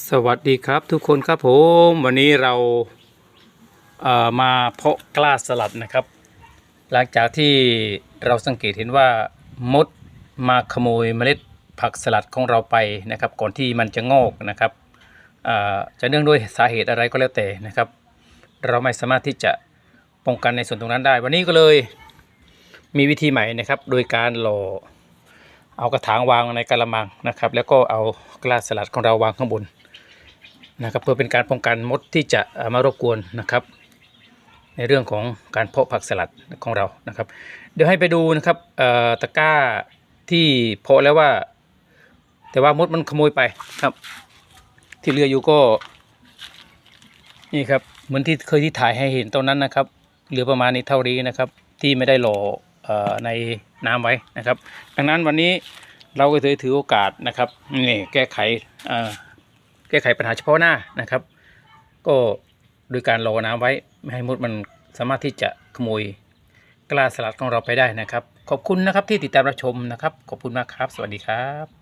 สวัสดีครับทุกคนครับผมวันนี้เราเอ่อมาเพาะกล้าสลัดนะครับ หลังจากที่เราสังเกตเห็นว่ามดมาขโมยเมล็ดผักสลัดของเราไปนะครับ ก่อนที่มันจะงอกนะครับจะเนื่องด้วยสาเหตุอะไรก็แล้วแต่นะครับ เราไม่สามารถที่จะป้องกันในส่วนตรงนั้นได้ วันนี้ก็เลยมีวิธีใหม่นะครับ โดยการหล่อเอากระถางวางในกระมังนะครับ แล้วก็เอากล้าสลัดของเราวางข้างบน นะครับเพื่อเป็นการป้องกันมดที่จะมารบกวนนะครับ ในเรื่องของการเพาะผักสลัดของเรานะครับ เดี๋ยวให้ไปดูนะครับตะกร้าที่เพาะแล้วว่า แต่ว่ามดมันขโมยไปครับ ที่เหลืออยู่ก็นี่ครับเหมือนที่เคยที่ถ่ายให้เห็นตอนนั้นนะครับเหลือประมาณนี้เท่านี้นะครับ ที่ไม่ได้หล่ออในน้ำไว้นะครับ ดังนั้นวันนี้เราก็ถือถือโอกาสนะครับนี่แก้ไขอ่อ แก้ไขปัญหาเฉพาะหน้านะครับ ก็โดยการรอน้ำไว้ไม่ให้มดมันสามารถที่จะขโมยกล้าสลัดของเราไปได้นะครับ ขอบคุณนะครับที่ติดตามรับชมนะครับ ขอบคุณมากครับ สวัสดีครับ